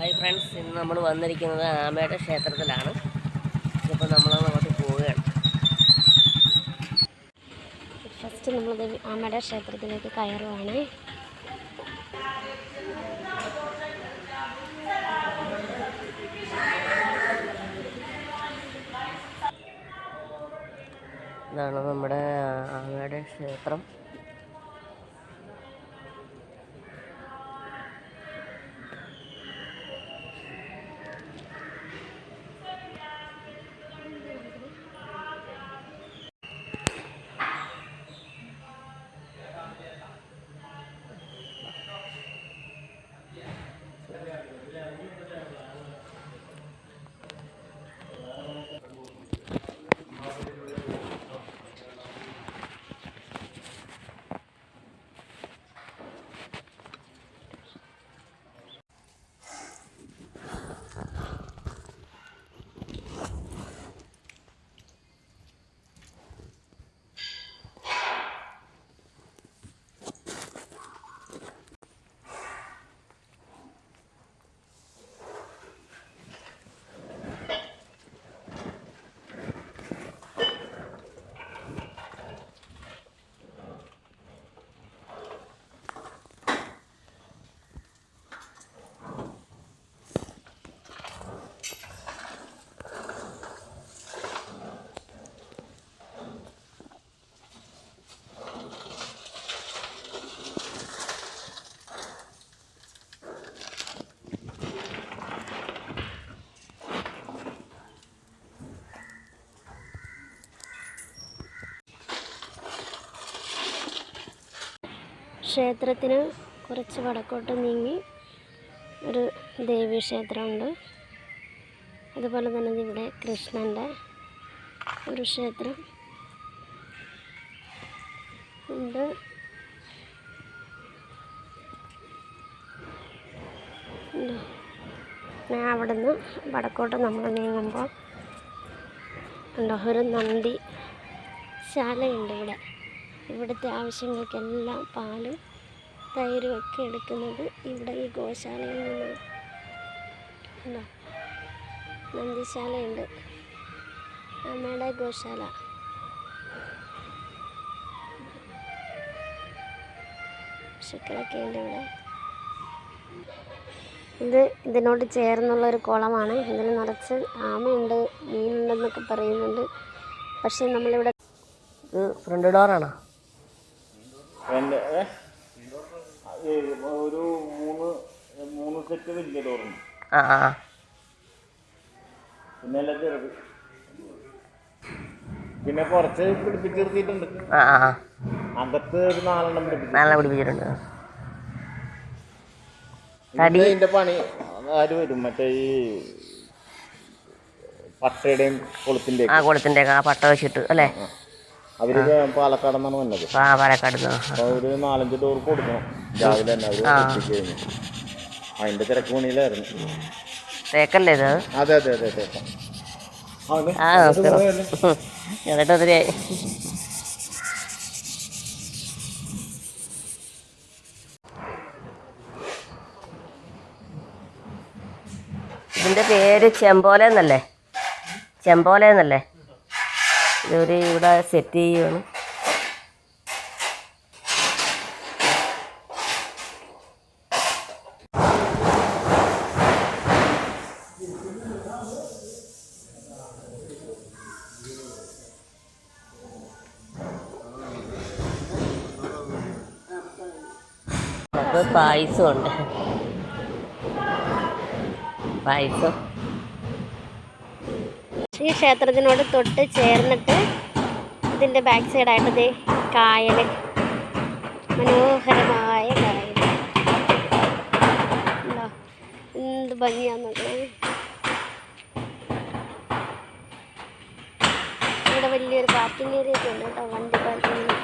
Hi friends ഇന്ന് നമ്മൾ വന്നിരിക്കുന്നത് ആമയുടെ ക്ഷേത്രത്തിലാണ്. ഇപ്പോൾ നമ്മൾ അങ്ങോട്ട് പോവുകയാണ്. ഫസ്റ്റ് നമ്മൾ ആമയുടെ ക്ഷേത്രത്തിലേക്ക് കയറുവാണ്. ഇതാണ് നമ്മുടെ ആമയുടെ ക്ഷേത്രം. ക്ഷേത്രത്തിന് കുറച്ച് വടക്കോട്ട് നീങ്ങി ഒരു ദേവീക്ഷേത്രമുണ്ട്. അതുപോലെ തന്നെ ഇവിടെ കൃഷ്ണന്റെ ഒരു ക്ഷേത്രം ഉണ്ട്. ഞാൻ അവിടെ നിന്ന് വടക്കോട്ട് നമ്മൾ നീങ്ങുമ്പോൾ ഉണ്ടോ? ഒരു നന്ദി ശാലയുണ്ട് ഇവിടെ. ഇവിടുത്തെ ആവശ്യങ്ങൾക്കെല്ലാം പാലും തൈരും ഒക്കെ എടുക്കുന്നത് ഇവിടെ ഈ ഗോശാലയിൽ നിന്നാണ്. ഉണ്ടോ നന്ദിശാലയുണ്ട്. അമ്മയുടെ ഗോശാല. പശുക്കളൊക്കെ ഉണ്ട് ഇവിടെ. ഇത് ഇതിനോട് ചേർന്നുള്ള ഒരു കുളമാണ്. ഇതിൽ നിറച്ച് ആമയുണ്ട് മീനുണ്ടെന്നൊക്കെ പറയുന്നുണ്ട്. പക്ഷേ നമ്മളിവിടെ ഇത് ഫ്രണ്ട് ഡോറാണോ എന്റെ? ഒരു മൂന്ന് മൂന്ന് സെറ്റ് വലിയ ഡോറുണ്ട് ആ. പിന്നെ എല്ലാം ചെറുത്. പിന്നെ കുറച്ച് പിടിപ്പിച്ച് നിർത്തിയിട്ടുണ്ട് ആ ആ ആ. അകത്ത് ഒരു നാലെണ്ണം പിടിപ്പിച്ചു നല്ല പിടിപ്പിച്ചിട്ടുണ്ട്. തടി? ഇതിന്റെ പണി ആര് വരും? മറ്റേ ഈ പട്ടയുടെയും ആ കുളത്തിന്റെ ആ പട്ട വെച്ചിട്ട് അല്ലേ? അവർ പാലക്കാട് നിന്നാണ് വന്നത്. പാലക്കാട് അപ്പൊ ഒരു നാലഞ്ച് ഡോർ കൊടുക്കണം. രാവിലെ തന്നെ അവർ എത്തിച്ച് കഴിഞ്ഞു അതിന്റെ തിരക്ക് പണിയിലായിരുന്നു. തേക്കല്ലേ ഇത്? അതെ അതെ അതെ അതെ. ആ, എന്നിട്ട് ഒത്തിരിയായി ഇതിന്റെ പേര് ചെമ്പോല എന്നല്ലേ? ചെമ്പോല എന്നല്ലേ? ഇതൊരു ഇവിടെ സെറ്റ് ചെയ്യുകയാണ് അപ്പോൾ പായസമുണ്ട്. പായസം. ഈ ക്ഷേത്രത്തിനോട് തൊട്ട് ചേർന്നിട്ട് ഇതിന്റെ ബാക്ക് സൈഡായിട്ട് ദേ കായൽ മനോഹരമായ കായൽ ഉണ്ടോ എന്ത് ഭംഗിയാന്നൊക്കെ ഇവിടെ വലിയൊരു പാർക്കിംഗ് ഏരിയ ഒക്കെ ഉണ്ട് കേട്ടോ വണ്ടി പാർക്കിംഗ്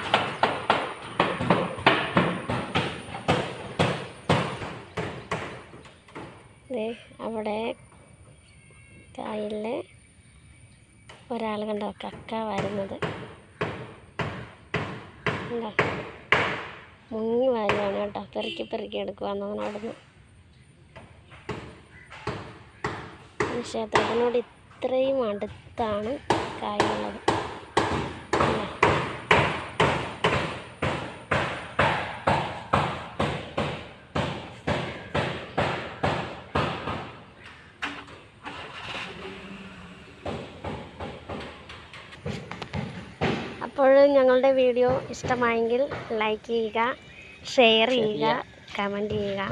അവിടെ കായലിൽ ഒരാൾ കണ്ടോ? കക്ക വരുന്നത്. മുങ്ങി വാരുവാണ് കേട്ടോ. പെറുക്കി പെറുക്കി എടുക്കുവാന്ന് അവൻ അവിടുന്ന്. ക്ഷേത്രത്തിനോട് ഇത്രയും അടുത്താണ് കായലുള്ളത് അല്ലേ? അപ്പോൾ ഞങ്ങളുടെ വീഡിയോ ഇഷ്ടമായെങ്കിൽ ലൈക്ക് ചെയ്യുക ഷെയർ ചെയ്യുക കമന്റ് ചെയ്യുക.